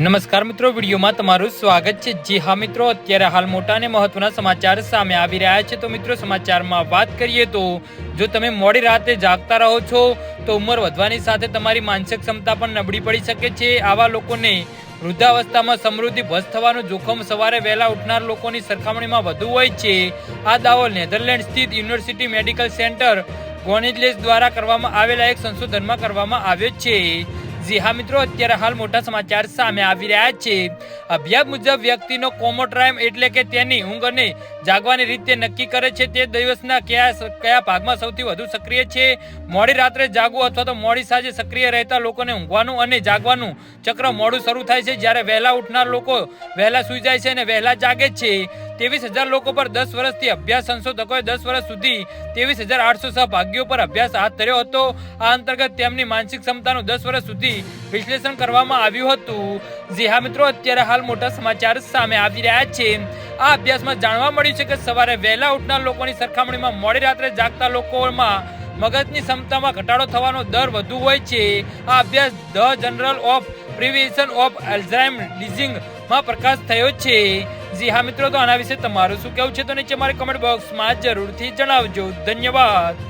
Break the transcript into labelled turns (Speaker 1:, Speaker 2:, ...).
Speaker 1: નમસ્કાર મિત્રો, વિડીયોમાં તમારું સ્વાગત છે. જી હા મિત્રો, અત્યારે હાલ મોટા અને મહત્વના સમાચાર સામે આવી રહ્યા છે. તો મિત્રો, સમાચારમાં વાત કરીએ તો જો તમે મોડી રાતે જાગતા રહો છો, તો ઉંમર વધવાની સાથે તમારી માનસિક ક્ષમતા પણ નબળી પડી શકે છે. આવા લોકોને વૃદ્ધાવસ્થામાં સમૃદ્ધિ ભસ્ત થવાનું જોખમ સવારે વહેલા ઉઠનાર લોકોની સરખામણીમાં વધુ હોય છે. આ દાવો નેધરલેન્ડ સ્થિત યુનિવર્સિટી મેડિકલ સેન્ટર ગોનેજલેસ દ્વારા કરવામાં આવેલા એક સંશોધનમાં કરવામાં આવ્યો છે. જી હા મિત્રો, અત્યારે હાલ મોટા સમાચાર સામે આવી રહ્યા છે. અભ્યાસ મુજબ વ્યક્તિનો કોમોટ્રાયમ એટલે કે તેની ઊંઘ અને જાગવાની રીતે નક્કી કરે છે. તે દિવસના કયા કયા ભાગમાં સૌથી વધુ સક્રિય છે? મોડી રાત્રે જાગવું અથવા તો મોડી સાંજે સક્રિય રહેતા લોકોને ઊંઘવાનું અને જાગવાનું ચક્ર મોડું શરૂ થાય છે. જ્યારે વહેલા ઉઠનાર લોકો વહેલા સૂઈ જાય છે અને વહેલા જાગે છે. ત્રેવીસ હજાર લોકો પર દસ વર્ષથી અભ્યાસ સંશોધકોએ દસ વર્ષ સુધી ત્રેવીસ હજાર આઠસો સહભાગીઓ પર અભ્યાસ હાથ ધર્યો હતો. આ અંતર્ગત તેમની માનસિક ક્ષમતાનું દસ વર્ષ સુધી વિશ્લેષણ કરવામાં આવ્યું હતું. જી હા મિત્રો, અત્યારે હાલ મોટા સમાચાર સામે આવી રહ્યા છે. આ અભ્યાસમાં જાણવા મળ્યું છે કે સવારે વહેલા ઉઠનાર લોકોની સરખામણીમાં મોડી રાત્રે જાગતા લોકોમાં મગજની ક્ષમતામાં ઘટાડો થવાનો દર વધુ હોય છે. આ અભ્યાસ the journal of prevention of Alzheimer ડિઝીઝમાં પ્રકાશ થયો છે. જી હા મિત્રો, તો આના વિશે તમારું શું કહેવું છે તો નીચે મારી કમેન્ટ બોક્સમાં જરૂરથી જણાવજો. ધન્યવાદ.